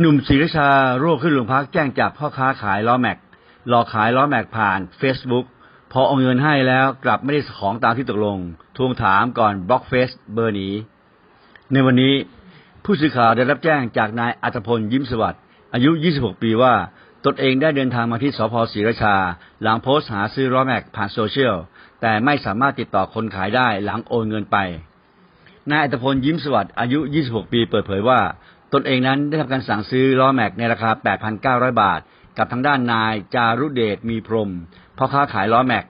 หนุ่มศรีราชาโรคขึ้นโรงพักแจ้งจับพ่อค้าขายล้อแม็กหลอกขายล้อแม็กผ่าน Facebook พอเอาเงินให้แล้วกลับไม่ได้ของตามที่ตกลง ทวงถามก่อนบล็อกเฟซเบอร์นีในวันนี้ผู้สื่อข่าวได้รับแจ้งจากนายอัตพลยิ้มสวัสดิ์อายุ 26 ปีว่า ตนเองได้เดินทางมาที่สพศรีราชา หลังโพสต์หาซื้อล้อแม็กผ่านโซเชียล แต่ไม่สามารถติดต่อคนขายได้หลังโอนเงินไปนายอัตพลยิ้มสวัสดิ์อายุ 26 ปี เปิดเผยว่า ตนเองนั้นได้ทำการสั่งซื้อล้อแม็กในราคา 8,900 บาท กับทางด้านนายจารุเดชมีพรหมพ่อค้าขายล้อแม็ก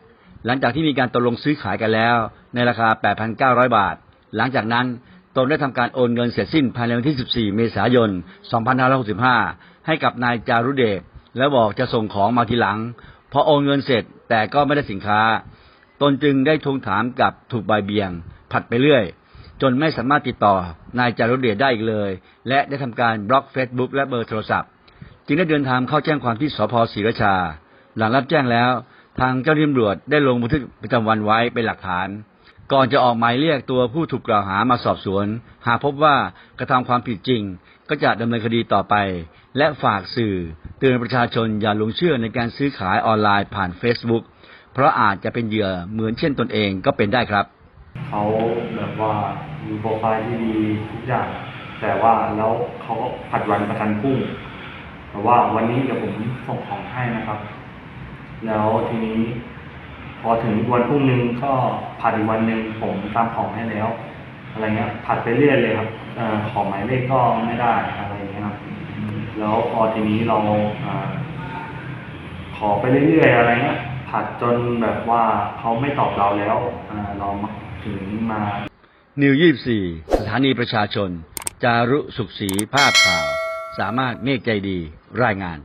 หลังจากที่มีการตกลงซื้อขายกันแล้ว ในราคา 8,900 บาท หลังจากนั้นตนได้ทำการโอนเงินเสร็จสิ้นภายในวันที่ 14 เมษายน 2565 ให้กับนายจารุเดชแล้วบอกจะส่งของมาทีหลัง พอโอนเงินเสร็จแต่ก็ไม่ได้สินค้า ตนจึงได้ทวงถามกับถูกใบเบียง ผัดไปเรื่อย จนไม่สามารถติดต่อนายจารุเดชได้อีกเลย และได้ทำการบล็อกเฟซบุ๊กและเบอร์โทรศัพท์ จึงได้เดินทางเข้าแจ้งความที่สพศรีราชา หลังรับแจ้งแล้ว ทางเจ้าหน้าที่ตำรวจได้ลงบันทึกประจำวันไว้เป็นหลักฐาน ก่อนจะออกหมายเรียกตัวผู้ถูกกล่าวหามาสอบสวน หากพบว่ากระทำความผิดจริง ก็จะดำเนินคดีต่อไป และฝากสื่อเตือนประชาชนอย่าหลงเชื่อในการซื้อขายออนไลน์ผ่าน Facebook เพราะอาจจะเป็นเหยื่อเหมือนเช่นตนเองก็เป็นได้ครับ เขาแบบว่ามีโปรไฟล์ที่ดีทุกอย่าง แต่ว่าแล้วเขาก็ผัดวันประกันพรุ่งแต่ว่าวันนี้เดี๋ยวผมส่งของให้นะครับ แล้วทีนี้ พอถึงวันพรุ่งนึงก็ผัดอีกวันหนึ่งผมตามของให้แล้ว อะไรเงี้ยผัดไปเรื่อยเลยครับอของหมายเลขก็ไม่ได้อะไรเงี้ยครับแล้วพอทีนี้เราอขอไปเรื่อยๆอะไรเงี้ยผัดจนแบบว่าเขาไม่ตอบเราแล้วเรา ถึงมานิวยี่สี่สถานีประชาชน จารุสุขศรีภาพข่าว สามารถเมฆใจดีรายงาน